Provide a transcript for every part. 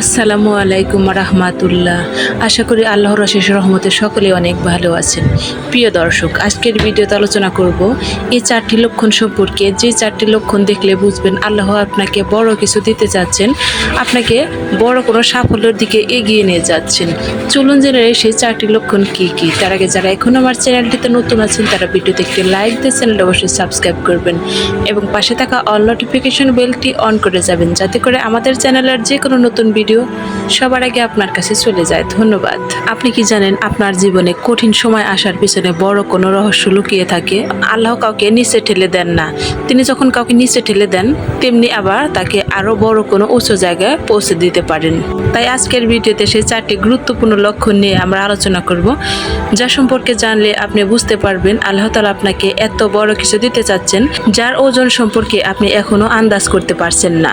আসসালামু আলাইকুম রহমাতুল্লাহ। আশা করি আল্লাহর অশেষ রহমতে সকলে অনেক ভালো আছেন। প্রিয় দর্শক, আজকের ভিডিওতে আলোচনা করব এই চারটি লক্ষণ সম্পর্কে। যে চারটি লক্ষণ দেখলে বুঝবেন আল্লাহ আপনাকে বড় কিছু দিতে যাচ্ছেন আপনাকে বড় কোনো সাফল্যের দিকে এগিয়ে নিয়ে যাচ্ছেন। চলুন জেনে সেই চারটি লক্ষণ কি কি। তার আগে যারা এখন আমার চ্যানেলটিতে নতুন আছেন, তারা ভিডিওতে একটি লাইক দিয়ে চ্যানেলটা অবশ্যই সাবস্ক্রাইব করবেন এবং পাশে থাকা অল নোটিফিকেশন বেলটি অন করে যাবেন, যাতে করে আমাদের চ্যানেলের যে কোনো নতুন ভিডিও সবার আগে আপনার কাছে চলে যায়। ধন্যবাদ। আপনি কি জানেন, আপনার জীবনে কঠিন সময় আসার পিছনে বড় কোনো রহস্য লুকিয়ে থাকে? আল্লাহ কাউকে নিচে ঠেলে দেন না। তিনি যখন কাউকে নিচে ঠেলে দেন, তেমনি আবার তাকে আরও বড় কোনো উঁচু জায়গায় পৌঁছে দিতে পারেন। তাই আজকের ভিডিওতে সেই চারটি গুরুত্বপূর্ণ লক্ষণ নিয়ে আমরা আলোচনা করব, যা সম্পর্কে জানলে আপনি বুঝতে পারবেন আল্লাহ তালা আপনাকে এত বড় কিছু দিতে চাচ্ছেন, যার ওজন সম্পর্কে আপনি এখনও আন্দাজ করতে পারছেন না।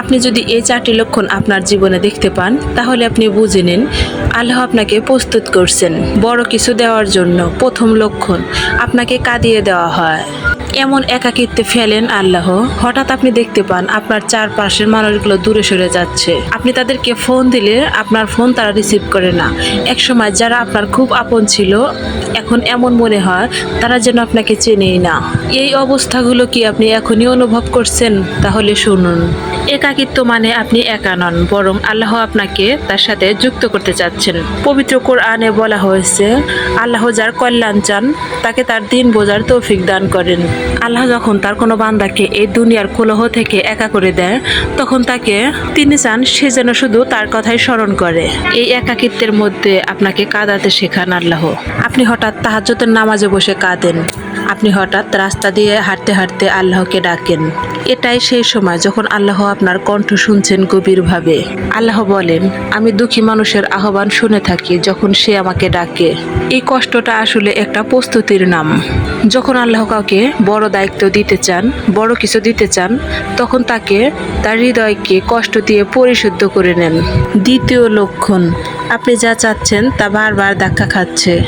আপনি যদি এই চারটি লক্ষণ আপনার জীবনে দেখতে পান, তাহলে আপনি বুঝে নিন, আল্লাহ আপনাকে প্রস্তুত করছেন। বড় কিছু দেওয়ার জন্য প্রথম লক্ষণ, আপনাকে কাঁদিয়ে দেওয়া হয়। এমন একাকিত্বে ফেলেন আল্লাহ। হঠাৎ আপনি দেখতে পান আপনার চারপাশের মানুষগুলো দূরে সরে যাচ্ছে। আপনি তাদেরকে ফোন দিলে আপনার ফোন তারা রিসিভ করে না। একসময় যারা আপনার খুব আপন ছিল, এখন এমন মনে হয় তারা যেন আপনাকে চেনেই না। এই অবস্থাগুলো কি আপনি এখনই অনুভব করছেন? তাহলে শুনুন। একাকিত্ব মানে আপনি একা নন, বরং আল্লাহ আপনাকে তার সাথে যুক্ত করতে চাচ্ছেন। পবিত্র কোরআনে বলা হয়েছে আল্লাহ যার কল্যাণ চান, তাকে তার দিন বোঝার তৌফিক দান করেন। আল্লাহ যখন তার কোনো বান্দাকে এই দুনিয়ার কলহ থেকে একা করে দেয়, তখন তাকে তিনি চান সে যেন শুধু তার কথাই স্মরণ করে। এই একাকিত্বের মধ্যে আপনাকে কাঁদাতে শেখান আল্লাহ। আপনি হঠাৎ তাহাজ্জতের নামাজে বসে কাঁদেন। আপনি হঠাৎ রাস্তা দিয়ে হাঁটতে হাঁটতে আল্লাহকে ডাকেন। এটাই সেই সময় যখন আল্লাহ আপনার কণ্ঠ শুনছেন গভীরভাবে। আল্লাহ বলেন, আমি দুঃখী মানুষের আহ্বান শুনে থাকি যখন সে আমাকে ডাকে। এই কষ্টটা আসলে একটা প্রস্তুতির নাম। যখন আল্লাহ কাউকে বড় দায়িত্ব দিতে চান, বড় কিছু দিতে চান, তখন তাকে তার হৃদয়কে কষ্ট দিয়ে পরিশুদ্ধ করে নেন। দ্বিতীয় লক্ষণ, আপনি যা চাচ্ছেন তা বারবার ধাক্কা খাচ্ছে।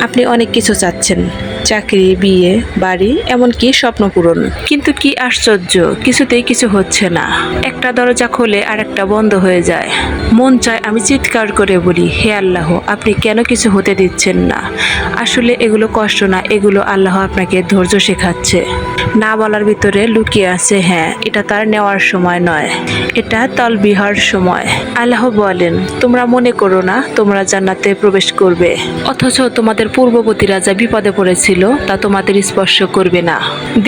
আপনি অনেক কিছু চাচ্ছেন। চাকরি, বিয়ে, বাড়ি, এমনকি স্বপ্ন পূরণ। কিন্তু কি আশ্চর্য, কিছুতেই কিছু হচ্ছে না। একটা দরজা খোলে আর একটা বন্ধ হয়ে যায়। মন চায় আমি চিৎকার করে বলি, হে আল্লাহ, আপনি কেন কিছু হতে দিচ্ছেন না? আসলে এগুলো কষ্ট না, এগুলো আল্লাহ আপনাকে ধৈর্য শেখাচ্ছে। না বলার ভিতরে লুকিয়ে আছে হ্যাঁ এটা তার নেওয়ার সময় নয়, এটা তলবিহার সময়। আল্লাহ বলেন, তোমরা মনে করো না, তোমরা জান্নাতে প্রবেশ করবে। অথচ তোমাদের পূর্ববর্তীরা রাজা বিপদে পড়েছিল তা তোমাদের স্পর্শ করবে না।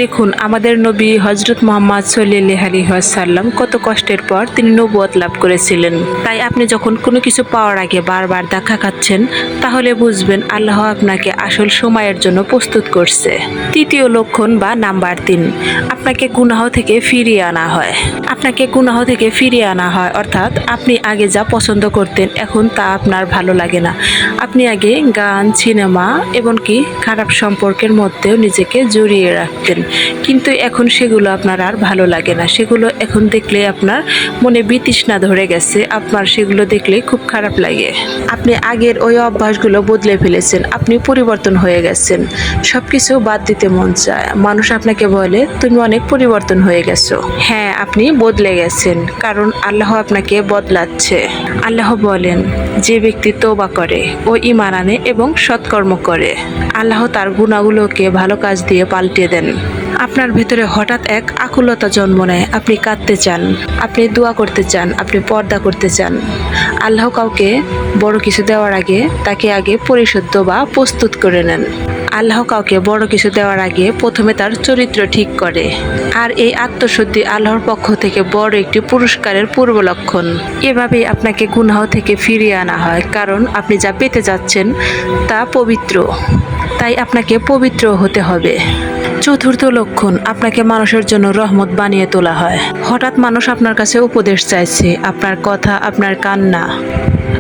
দেখুন, আমাদের নবী হজরত মোহাম্মদ সাল্লাহ আলী সাল্লাম কত কষ্টের পর তিনি নবুয়ত লাভ করেছিলেন। তাই আপনি যখন কোনো কিছু পাওয়ার আগে বারবার দেখা খাচ্ছেন, তাহলে বুঝবেন আল্লাহ আপনাকে আসল সময়ের জন্য প্রস্তুত করছে। তৃতীয় লক্ষণ বা নাম্বার তিন, আপনাকে গুনাহ থেকে ফিরিয়ে আনা হয়। আপনাকে গুনাহ থেকে ফিরিয়ে আনা হয়, অর্থাৎ আপনি আগে যা পছন্দ করতেন এখন তা আপনার ভালো লাগে না। আপনি আগে গান, সিনেমা, এমনকি খারাপ সম্পর্কের মধ্যেও নিজেকে জড়িয়ে রাখতেন। কিন্তু এখন সেগুলো আপনার আর ভালো লাগে না। সেগুলো এখন দেখলে আপনার মনে বিতৃষ্ণা ধরে গেছে। আপনার সেগুলো দেখলে খুব খারাপ লাগে। আপনি আগের ওই অভ্যাসগুলো বদলে ফেলেছেন। আপনি পরিবর্তন হয়ে গেছেন। সব কিছু বাদ দিতে মন চায়। মানুষ আপনাকে বলে, তুমি অনেক পরিবর্তন হয়ে গেছো। হ্যাঁ আপনি বদলে গেছেন। কারণ আল্লাহ আপনাকে বদলাচ্ছে। আল্লাহ বলেন, যে ব্যক্তি তোবা করে, ও ইমান আনে এবং সৎকর্ম করে। আল্লাহ তার গুণাগুলোকে ভালো কাজ দিয়ে পাল্টে দেন। আপনার ভেতরে হঠাৎ এক আকুলতা জন্ম নেয়। আপনি কাঁদতে চান, আপনি দোয়া করতে চান, আপনি পর্দা করতে চান। আল্লাহ কাউকে বড় কিছু দেওয়ার আগে তাকে আগে পরিশুদ্ধ বা প্রস্তুত করে নেন। আল্লাহ কাউকে বড় কিছু দেওয়ার আগে প্রথমে তার চরিত্র ঠিক করে। আর এই আত্মশুদ্ধি আল্লাহর পক্ষ থেকে বড় একটি পুরস্কারের পূর্ব লক্ষণ। এভাবেই আপনাকে গুনাহ থেকে ফিরিয়ে আনা হয়, কারণ আপনি যা পেতে যাচ্ছেন তা পবিত্র। তাই আপনাকে পবিত্র হতে হবে। চতুর্থ লক্ষণ, আপনাকে মানুষের জন্য রহমত বানিয়ে তোলা হয়। হঠাৎ মানুষ আপনার কাছে উপদেশ চাইছে, আপনার কথা, আপনার কান্না,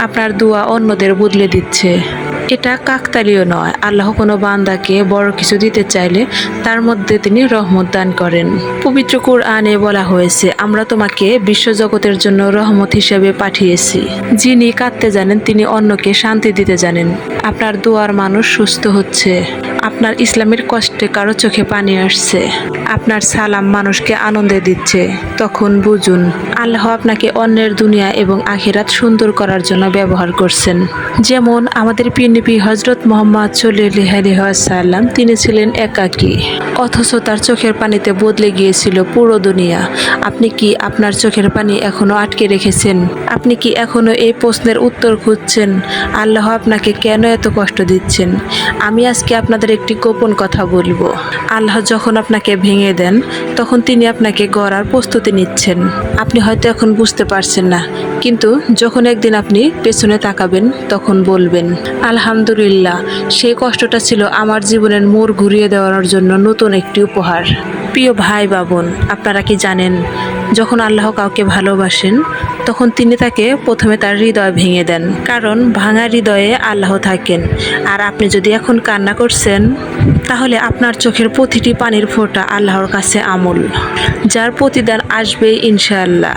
আপনার দোয়া অন্যদের বদলে দিচ্ছে। এটা কাকতালীয় নয়। আল্লাহ কোনো বান্দাকে বড় কিছু দিতে চাইলে তার মধ্যে তিনি রহমত দান করেন। পবিত্র কোরআনে বলা হয়েছে, আমরা তোমাকে বিশ্বজগতের জন্য রহমত হিসেবে পাঠিয়েছি। যিনি কাঁদতে জানেন, তিনি অন্যকে শান্তি দিতে জানেন। আপনার দোয়ার মানুষ সুস্থ হচ্ছে। আপনার ইসলামের কষ্টে কারও চোখে পানি আসছে। আপনার সালাম মানুষকে আনন্দে দিচ্ছে। তখন বুঝুন, আল্লাহ আপনাকে অন্যের দুনিয়া এবং আখিরাত সুন্দর করার জন্য ব্যবহার করছেন। যেমন আমাদের পিনিপি হজরত মোহাম্মদ সাল্লাম তিনি ছিলেন একাকী। অথচ তার চোখের পানিতে বদলে গিয়েছিল পুরো দুনিয়া। আপনি কি আপনার চোখের পানি এখনও আটকে রেখেছেন? আপনি কি এখনও এই প্রশ্নের উত্তর খুঁজছেন? আল্লাহ আপনাকে কেন এত কষ্ট দিচ্ছেন? আমি আজকে আপনাদের একটি গোপন কথা বলব। আল্লাহ যখন আপনাকে ভেঙে দেন, তখন তিনি আপনাকে গড়ার প্রস্তুতি নিচ্ছেন। আপনি হয়তো এখন বুঝতে পারছেন না, কিন্তু যখন একদিন আপনি পেছনে তাকাবেন, তখন বলবেন, আলহামদুলিল্লাহ সেই কষ্টটা ছিল আমার জীবনের মোড় ঘুরিয়ে দেওয়ার জন্য নতুন একটি উপহার। প্রিয় ভাই বাবন আপনারা কি জানেন, যখন আল্লাহ কাউকে ভালোবাসেন তখন তিনি তাকে প্রথমে তার হৃদয় ভেঙে দেন, কারণ ভাঙা হৃদয়ে আল্লাহ থাকেন। আর আপনি যদি এখন কান্না করছেন, তাহলে আপনার চোখের প্রতিটি পানির ফোঁটা আল্লাহর কাছে আমল, যার প্রতিদান আসবে ইনশাআল্লাহ।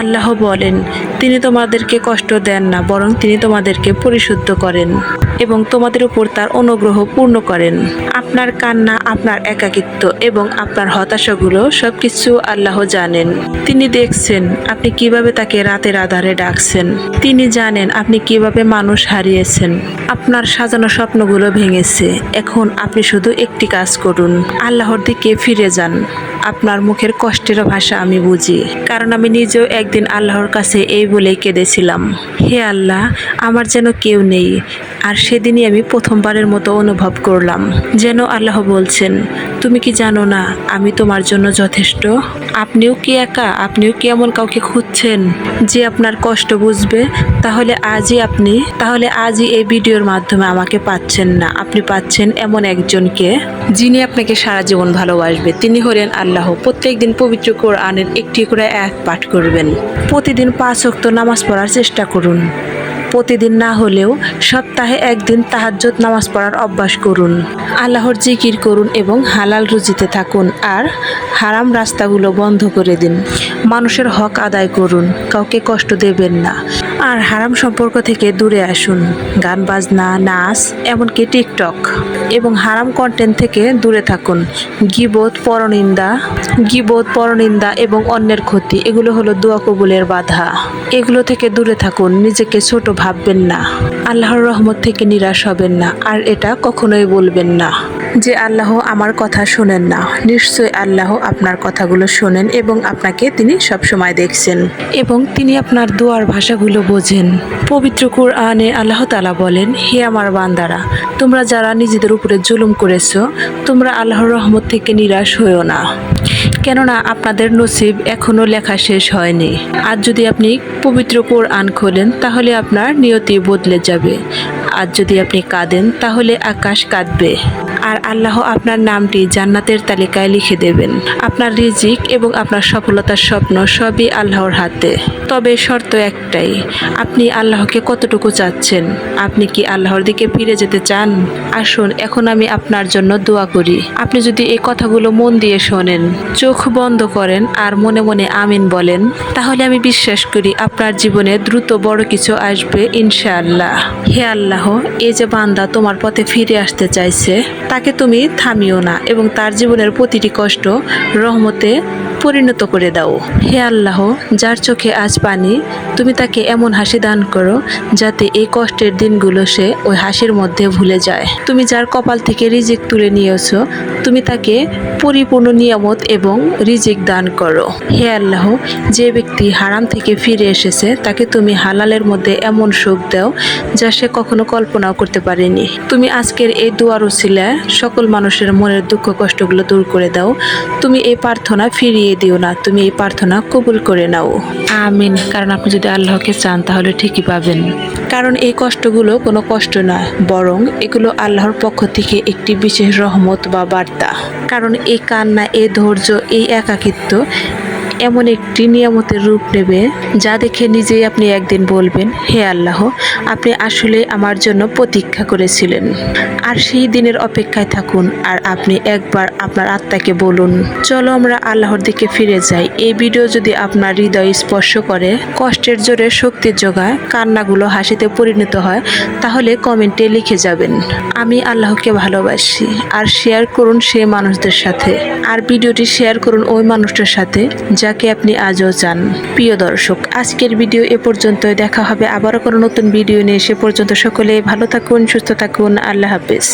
আল্লাহ বলেন, তিনি তোমাদেরকে কষ্ট দেন না, বরং তিনি তোমাদেরকে পরিশুদ্ধ করেন। এবং তোমাদের উপর তার অনুগ্রহ পূর্ণ করেন। আপনার কান্না, আপনার একাকিত্ব এবং আপনার হতাশাগুলো সবকিছু আল্লাহ জানেন। তিনি দেখছেন আপনি কীভাবে তাকে রাতের আধারে ডাকছেন। তিনি জানেন আপনি কীভাবে মানুষ হারিয়েছেন। আপনার সাজানো স্বপ্নগুলো ভেঙেছে। এখন আপনি শুধু একটি কাজ করুন। আল্লাহর দিকে ফিরে যান। আপনার মুখের কষ্টের ভাষা আমি বুঝি, কারণ আমি নিজেও একদিন আল্লাহর কাছে এই বলেই কেঁদেছিলাম, হে আল্লাহ, আমার যেন কেউ নেই। আর সেদিনই আমি প্রথমবারের মতো অনুভব করলাম, যেন আল্লাহ বলছেন তুমি কি জানো না, আমি তোমার জন্য যথেষ্ট? আপনিও কি একা? আপনিও কি এমন কাউকে খুঁজছেন যে আপনার কষ্ট বুঝবে? তাহলে আজই আপনি, তাহলে আজই এই ভিডিওর মাধ্যমে আমাকে পাচ্ছেন না। আপনি পাচ্ছেন এমন একজনকে যিনি আপনাকে সারা জীবন ভালোবাসবে। তিনি হলেন আল্লাহ। প্রত্যেকদিন পবিত্র কোরআনের একটি করে এক পাঠ করবেন। প্রতিদিন পাঁচ ওয়াক্ত নামাজ পড়ার চেষ্টা করুন। প্রতিদিন না হলেও সপ্তাহে একদিন তাহাজ্জত নামাজ পড়ার অভ্যাস করুন। আল্লাহর জিকির করুন এবং হালাল রুজিতে থাকুন আর হারাম রাস্তাগুলো বন্ধ করে দিন। মানুষের হক আদায় করুন, কাউকে কষ্ট দেবেন না। আর হারাম সম্পর্ক থেকে দূরে আসুন। গান, বাজনা, নাচ, এমনকি টিকটক। এবং হারাম কন্টেন্ট থেকে দূরে থাকুন। গিবোধ পরনিন্দা গিবোধ পরনিন্দা এবং অন্যের ক্ষতি, এগুলো হলো দোয়া কবুলের বাধা। এগুলো থেকে দূরে থাকুন, নিজেকে ছোট ভাববেন না। আল্লাহর রহমত থেকে নিরাশ হবেন না, আর এটা কখনোই বলবেন না। যে আল্লাহ আমার কথা শোনেন না, নিশ্চয় আল্লাহ আপনার কথাগুলো শোনেন এবং আপনাকে তিনি সবসময় দেখছেন। এবং তিনি আপনার দোয়ার ভাষাগুলো বোঝেন। পবিত্র কুরআনে আল্লাহ তালা বলেন, হে আমার বান্দারা, তোমরা যারা নিজেদের উপরে জুলুম করেছ, তোমরা আল্লাহর রহমত থেকে নিরাশ হয়েও না। কেননা আপনাদের নসিব এখনও লেখা শেষ হয়নি। আর যদি আপনি পবিত্র কোরআন খোলেন, তাহলে আপনার নিয়তি বদলে যাবে। আর যদি আপনি কাঁদেন, তাহলে আকাশ কাঁদবে। আর আল্লাহ আপনার নামটি জান্নাতের তালিকায় লিখে দেবেন। আপনার রিজিক এবং আপনার সফলতার স্বপ্ন সবই আল্লাহর হাতে। তবে শর্ত একটাই, আপনি আল্লাহকে কতটুকু চাচ্ছেন? আপনি কি আল্লাহর দিকে ফিরে যেতে চান? আসুন, এখন আমি আপনার জন্য দোয়া করি। আপনি যদি এই কথাগুলো মন দিয়ে শোনেন, চোখ বন্ধ করেন আর মনে মনে আমিন বলেন, তাহলে আমি বিশ্বাস করি আপনার জীবনে দ্রুত বড় কিছু আসবে ইনশাআল্লাহ। হে আল্লাহ এই যে বান্দা তোমার পথে ফিরে আসতে চাইছে তাকে তুমি থামিও না এবং তার জীবনের প্রতিটি কষ্ট রহমতে পরিণত করে দাও। হে আল্লাহ, যার চোখে আজ পানি, তুমি তাকে এমন হাসি দান করো যাতে এই কষ্টের দিনগুলো সে ওই হাসির মধ্যে ভুলে যায়। তুমি যার কপাল থেকে রিজিক তুলে নিয়েছ, তুমি তাকে পরিপূর্ণ নিয়ামত এবং রিজিক দান করো। হে আল্লাহ, যে ব্যক্তি হারাম থেকে ফিরে এসেছে, তাকে তুমি হালালের মধ্যে এমন সুখ দাও যা সে কখনো কল্পনাও করতে পারেনি। তুমি আজকের এই দুয়ার উসিলায় সকল মানুষের মনের দুঃখ কষ্টগুলো দূর করে দাও। তুমি এই প্রার্থনা ফিরিয়ে দিও না তুমি এই প্রার্থনা কবুল করে নাও। আমিন কারণ আপনি যদি আল্লাহকে চান তাহলে ঠিকই পাবেন। কারণ এই কষ্টগুলো কোনো কষ্ট না বরং এগুলো আল্লাহর পক্ষ থেকে একটি বিশেষ রহমত বা বার্তা। কারণ এই কান্না এই ধৈর্য এই একাকিত্ব এমন একটি নিয়ামতের রূপ নেবে যা দেখে নিজেই আপনি একদিন বলবেন, হে আল্লাহ, আপনি আসলে আমার জন্য প্রতীক্ষা করেছিলেন। আর সেই দিনের অপেক্ষায় থাকুন আর আপনি একবার আপনার আত্মাকে বলুন। চলো আমরা আল্লাহর দিকে ফিরে যাই। এই ভিডিও যদি আপনার হৃদয় স্পর্শ করে, কষ্টের জোরে শক্তির যোগায়, কান্নাগুলো হাসিতে পরিণত হয়, তাহলে কমেন্টে লিখে যাবেন, আমি আল্লাহকে ভালোবাসি আর শেয়ার করুন সেই মানুষদের সাথে। আর ভিডিওটি শেয়ার করুন ওই মানুষটার সাথে যাকে আপনি আজও চান। প্রিয় দর্শক, আজকের ভিডিও এ পর্যন্ত দেখা হবে আবারও কোনো নতুন ভিডিও নিয়ে। সে পর্যন্ত সকলে ভালো থাকুন, সুস্থ থাকুন। আল্লাহ হাফেজ।